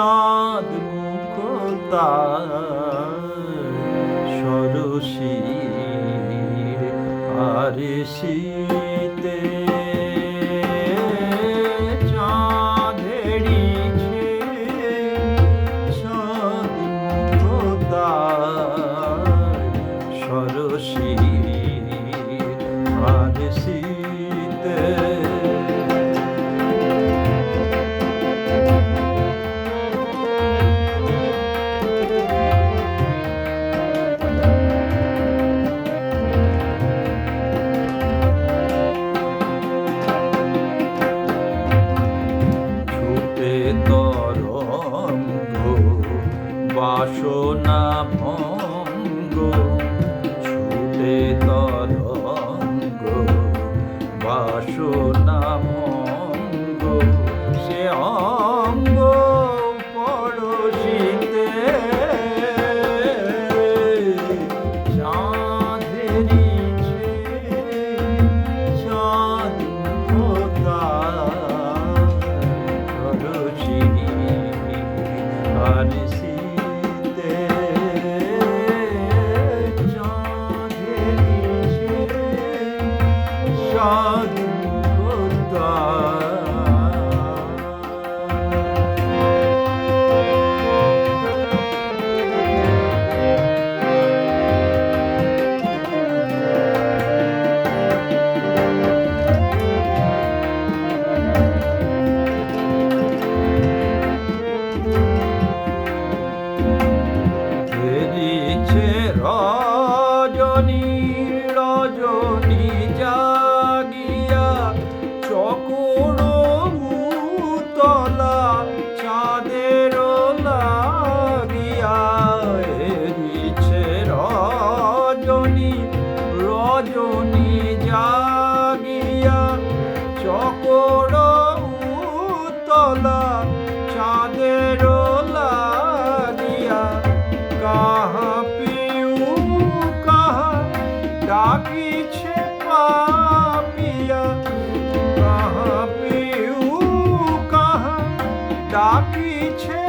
চাঁদ মুখতা সরসীর আর শীতে বাসনা ভঙ্গ ছুটে তরঙ্গ বাসনা ভঙ্গ সে অঙ্গ পড়শিতে চাঁদেরি চাঁদ খোদা খরচি আনসিতে রজনী জাগিয়া চকর মুতলা চাঁদের লাগিয়া, কাহা পিউ, কাহা ডাকিছে পাপিয়া, কাহা পিউ, কাহা ডাকিছে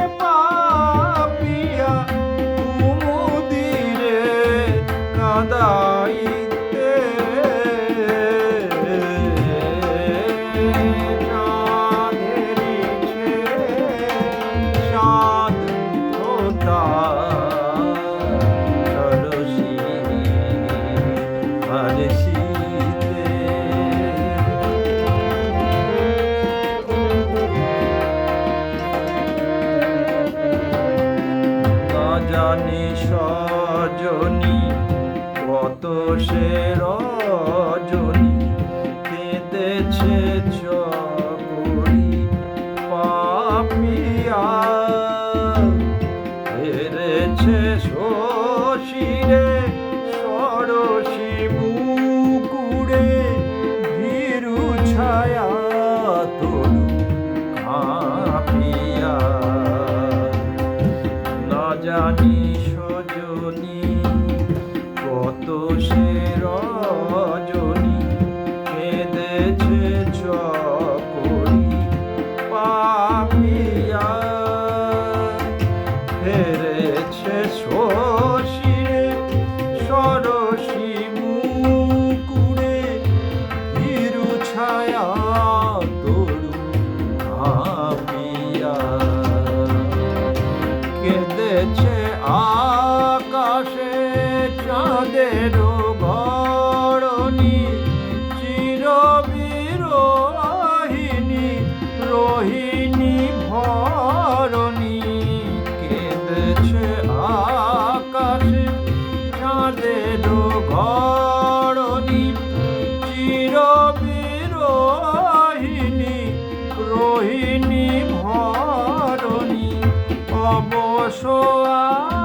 জানি সজনী কত সে রজনী কেঁদেছে চকরি পাপিয়া। হেরেছে শশীরে না জানি চাঁদের গড়নি চিরবিরোহিনী রোহিণী ভরণী অবসর